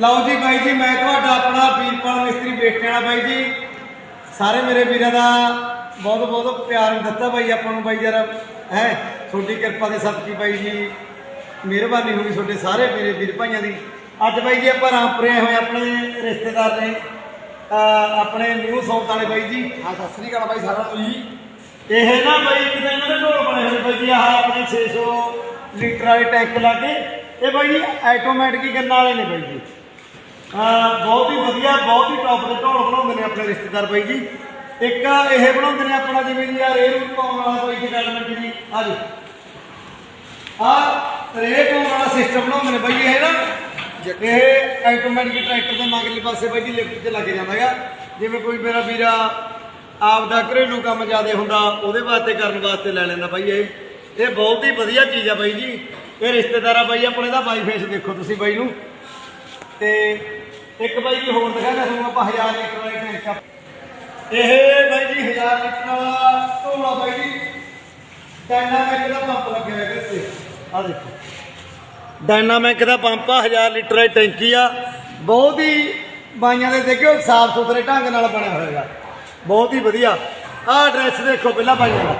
ਲਓ ਜੀ ਬਾਈ ਜੀ ਮੈਂ ਤੁਹਾਡਾ ਆਪਣਾ ਵੀਰਪਾਲ ਮਿਸਤਰੀ ਬੇਟੇ ਵਾਲਾ ਬਾਈ ਜੀ। ਸਾਰੇ ਮੇਰੇ ਵੀਰਾਂ ਦਾ ਬਹੁਤ ਬਹੁਤ ਪਿਆਰ ਦਿੱਤਾ ਬਾਈ ਆਪਾਂ ਨੂੰ ਬਾਈ ਯਾਰ। ਹੈ ਤੁਹਾਡੀ ਕਿਰਪਾ ਦੇ ਸਦਕੇ ਬਾਈ ਜੀ। ਮਿਹਰਬਾਨੀ ਹੋਈ ਤੁਹਾਡੇ ਸਾਰੇ ਮੇਰੇ ਵੀਰ ਭਾਈਆਂ ਦੀ। ਅੱਜ ਬਾਈ ਜੀ ਆਪਾਂ ਰਾਮਪੁਰੇ ਹੋਏ ਆਪਣੇ ਰਿਸ਼ਤੇਦਾਰ ਨੇ। ਆਪਣੇ ਨਿਊ ਸੌਂਤ ਵਾਲੇ ਬਾਈ ਜੀ। ਹਾਂ ਸਤਿ ਸ੍ਰੀ ਅਕਾਲ ਬਾਈ ਨੂੰ ਜੀ। ਇਹ ਨਾ ਬਾਈ ਕਿਤੇ ਇਹਨਾਂ ਦੇ ਢੋਲ ਬਣੇ ਹੋਏ ਬਾਈ ਜੀ ਆਹ ਆਪਣੇ 600 ਲੀਟਰ ਵਾਲੇ ਟੈਂਕ ਲਾ ਕੇ। ਇਹ ਬਾਈ ਜੀ ਆਟੋਮੈਟਿਕ ਕਰਨ ਵਾਲੇ ਨੇ ਬਾਈ ਜੀ। ਬਹੁਤ ਹੀ ਵਧੀਆ, ਬਹੁਤ ਹੀ ਟੌਪ ਦੇ ਢੋਲ ਬਣਾਉਂਦੇ ਨੇ ਆਪਣੇ ਰਿਸ਼ਤੇਦਾਰ ਬਾਈ ਜੀ। ਇੱਕ ਇਹ ਬਣਾਉਂਦੇ ਨੇ ਆਪਣਾ ਜਿਵੇਂ ਜੀ ਯਾਰ ਇਹ ਪਾਉਣ ਵਾਲਾ ਬਾਈ ਜੀ ਡੈਵਲਪਮੈਂਟ ਜੀ। ਆ ਜੀ। ਆ ਰੇਟ ਪਾਉਣ ਵਾਲਾ ਸਿਸਟਮ ਬਣਾਉਂਦੇ ਨੇ ਬਾਈ ਇਹ ਨਾ। ਇਹ ਆਟੋਮੈਟਿਕ ਟਰੈਕਟਰ ਦੇ ਮਗਰਲੇ ਪਾਸੇ ਬਾਈ ਜੀ ਲਿਫਟ ਤੇ ਲੱਗ ਜਾਂਦਾ ਜਾਂਦਾਗਾ ਜਿਵੇਂ ਕੋਈ ਮੇਰਾ ਵੀਰਾ ਆਪ ਦਾ ਘਰੇਲੂ ਕੰਮ ਜ਼ਿਆਦਾ ਹੁੰਦਾ, ਉਹਦੇ ਵਾਸਤੇ ਕਰਨ ਵਾਸਤੇ ਲੈ ਲੈਂਦਾ ਬਾਈ ਇਹ। ਇਹ ਬਹੁਤ ਹੀ ਵਧੀਆ ਚੀਜ਼ ਆ ਬਾਈ ਜੀ। ਇਹ ਰਿਸ਼ਤੇਦਾਰ ਬਾਈ ਆਪਣੇ ਦਾ ਬਾਈ ਫੇਸ ਦੇਖੋ ਤੁਸੀਂ ਬਾਈ ਨੂੰ। ਤੇ ਇੱਕ ਬਾਈ ਜੀ ਹੋਰ ਦਿਖਾਣਾ ਤੁਹਾਨੂੰ ਆਪਾਂ 1000 ਲੀਟਰ ਵਾਲੀ ਟੈਂਕ ਆ। ਇਹ ਬਾਈ ਜੀ 1000 ਲੀਟਰ ਵਾਲਾ ਢੋਲਾ ਬਾਈ ਜੀ। ਡਾਇਨਾਮਿਕ ਦਾ ਪੰਪ ਲੱਗਿਆ ਹੋਇਆ ਤੇ ਆ ਦੇਖੋ। ਡਾਇਨਾਮਿਕ ਦਾ ਪੰਪ ਆ 1000 ਲੀਟਰ ਦੀ ਟੈਂਕੀ ਆ। ਬਹੁਤ ਹੀ ਬਾਈਆਂ ਦੇ ਦੇਖਿਓ ਸਾਫ਼ ਸੁਥਰੇ ਢੰਗ ਨਾਲ ਬਣਿਆ ਹੋਏਗਾ ਬਹੁਤ ਹੀ ਵਧੀਆ। ਆਹ ਐਡਰੈਸ ਦੇਖੋ ਪਹਿਲਾਂ ਬਾਈਆਂ ਦਾ।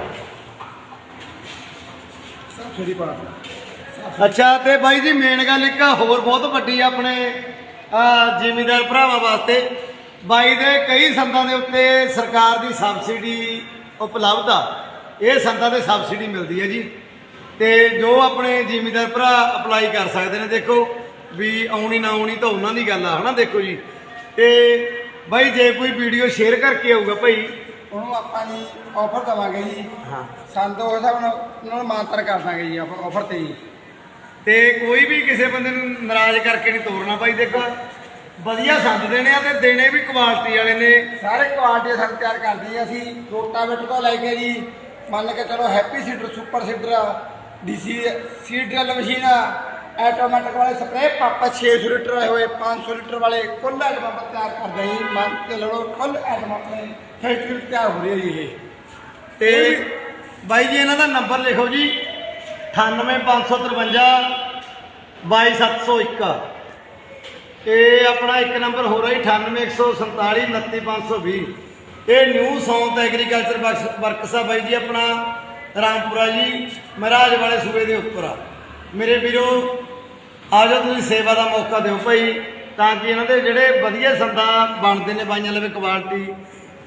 ਸਭ ਛੇੜੀ ਪਾ ਅੱਛਾ ਤੇ ਬਾਈ ਜੀ ਮੇਨ ਗੱਲ ਇੱਕ ਹੋਰ ਬਹੁਤ ਵੱਡੀ ਆ ਆਪਣੇ ਆ ਜ਼ਿਮੀਦਾਰ ਭਰਾਵਾਂ ਵਾਸਤੇ ਬਾਈ ਦੇ ਕਈ ਸੰਦਾਂ ਦੇ ਉੱਤੇ ਸਰਕਾਰ ਦੀ ਸਬਸਿਡੀ ਉਪਲਬਧ ਆ। ਇਹ ਸੰਦਾਂ ਤੇ ਸਬਸਿਡੀ ਮਿਲਦੀ ਹੈ ਜੀ। ਤੇ ਜੋ ਆਪਣੇ ਜ਼ਿਮੀਦਾਰ ਭਰਾ ਅਪਲਾਈ ਕਰ ਸਕਦੇ ਨੇ ਦੇਖੋ ਵੀ ਆਉਣੀ ਨਾ ਆਉਣੀ ਤਾਂ ਉਹਨਾਂ ਦੀ ਗੱਲ ਆ ਹਨਾ ਦੇਖੋ ਜੀ। ਤੇ ਬਾਈ ਜੇ ਕੋਈ ਵੀਡੀਓ ਸ਼ੇਅਰ ਕਰਕੇ ਆਊਗਾ ਭਾਈ। ਉਹਨੂੰ ਆਪਾਂ ਜੀ ਆਫਰ ਦਵਾਂਗੇ ਜੀ। ਹਾਂ। ਤਾਂ ਉਸ ਹਿਸਾਬ ਨਾਲ ਉਹਨਾਂ ਨੂੰ ਮਾਨਤਰ ਕਰ ਦਾਂਗੇ ਜੀ ਆਪਾਂ ਆਫਰ ਤੇ ਜੀ। ਤੇ ਕੋਈ ਵੀ ਕਿਸੇ ਬੰਦੇ ਨੂੰ ਨਾਰਾਜ਼ ਕਰਕੇ ਨਹੀਂ ਤੋੜਨਾ ਭਾਈ ਦੇਖੋ। ਵਧੀਆ ਸੰਦ ਦੇਣੇ ਆ ਤੇ ਦੇਣੇ ਵੀ ਕੁਆਲਿਟੀ ਵਾਲੇ ਨੇ। ਸਾਰੇ ਕੁਆਲਿਟੀ ਸਾਨੂੰ ਤਿਆਰ ਕਰਦੇ ਜੀ ਅਸੀਂ। ਰੋਟਾਵੇਟਰ ਤੋਂ ਲੈ ਕੇ ਜੀ ਮੰਨ ਕੇ ਚਲੋ happy seeder super seeder DC seed drill machine automatic ਵਾਲੇ ਸਪਰੇ ਪੰਪ 600 ਲੀਟਰ ਆਏ ਹੋਏ 500 ਲੀਟਰ ਵਾਲੇ ਕੁੱਲ ਆਪਾਂ ਤਿਆਰ ਕਰਦੇ ਜੀ। ਮੰਨ ਕੇ ਲੜੋ ਕੁੱਲ ਆਈਟਮਾਂ ਆਪਣੇ ਫੈਕਟਰੀ ਤਿਆਰ ਹੋ ਰਹੀ ਹੈ ਜੀ ਇਹ। ਤੇ ਬਾਈ ਜੀ ਇਹਨਾਂ ਦਾ ਨੰਬਰ ਲਿਖੋ ਜੀ। 98553 22701 ਇਹ ਆਪਣਾ ਇੱਕ ਨੰਬਰ ਹੋ ਰਿਹਾ ਜੀ 98147 29520 ਇਹ ਨਿਊ ਸੌਂਤ ਐਗਰੀਕਲਚਰ ਵਰਕਸ ਆ ਬਾਈ ਜੀ, ਆਪਣਾ ਰਾਮਪੁਰਾ ਜੀ, ਮਹਾਰਾਜ ਵਾਲੇ ਸੂਬੇ ਦੇ ਉੱਪਰ ਆ। ਮੇਰੇ ਵੀਰੋ, ਆ ਜਾਓ ਤੁਸੀਂ ਸੇਵਾ ਦਾ ਮੌਕਾ ਦਿਓ ਭਾਈ, ਤਾਂ ਕਿ ਇਹਨਾਂ ਦੇ ਜਿਹੜੇ ਵਧੀਆ ਸੰਦਾਂ ਬਣਦੇ ਨੇ ਬਾਈਆਂ ਲਵੇ ਕੁਆਲਿਟੀ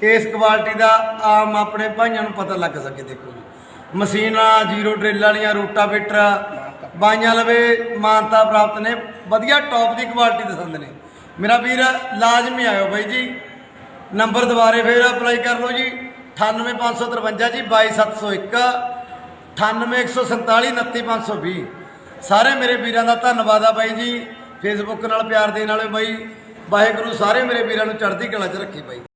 ਇਸ ਕੁਆਲਿਟੀ ਦਾ ਆਮ ਆਪਣੇ ਭਾਈਆਂ ਨੂੰ ਪਤਾ ਲੱਗ ਸਕੇ ਦੇਖੋ ਜੀ। ਮਸ਼ੀਨਾਂ, ਜ਼ੀਰੋ ਡਰਿਲ ਵਾਲੀਆਂ, ਰੋਟਾਵੇਟਰ, ਬਾਈਆਂ ਲਵੇ ਮਾਨਤਾ ਪ੍ਰਾਪਤ ਨੇ। ਵਧੀਆ ਟੌਪ ਦੀ ਕੁਆਲਿਟੀ ਦੇ ਨੇ। ਮੇਰਾ ਵੀਰ, ਲਾਜ਼ਮੀ ਆਇਓ ਬਾਈ ਜੀ। ਨੰਬਰ ਦੁਬਾਰੇ ਫੇਰ ਅਪਲਾਈ ਕਰ ਲਓ ਜੀ। 98553 ਜੀ 22701 98147 29520 ਸਾਰੇ ਮੇਰੇ ਵੀਰਾਂ ਦਾ ਧੰਨਵਾਦ ਆ ਬਾਈ ਜੀ। ਫੇਸਬੁੱਕ ਨਾਲ ਪਿਆਰ ਦੇਣ ਵਾਲੇ ਬਾਈ। ਵਾਹਿਗੁਰੂ ਸਾਰੇ ਮੇਰੇ ਵੀਰਾਂ ਨੂੰ ਚੜ੍ਹਦੀ ਕਲਾ 'ਚ ਰੱਖੇ ਬਾਈ।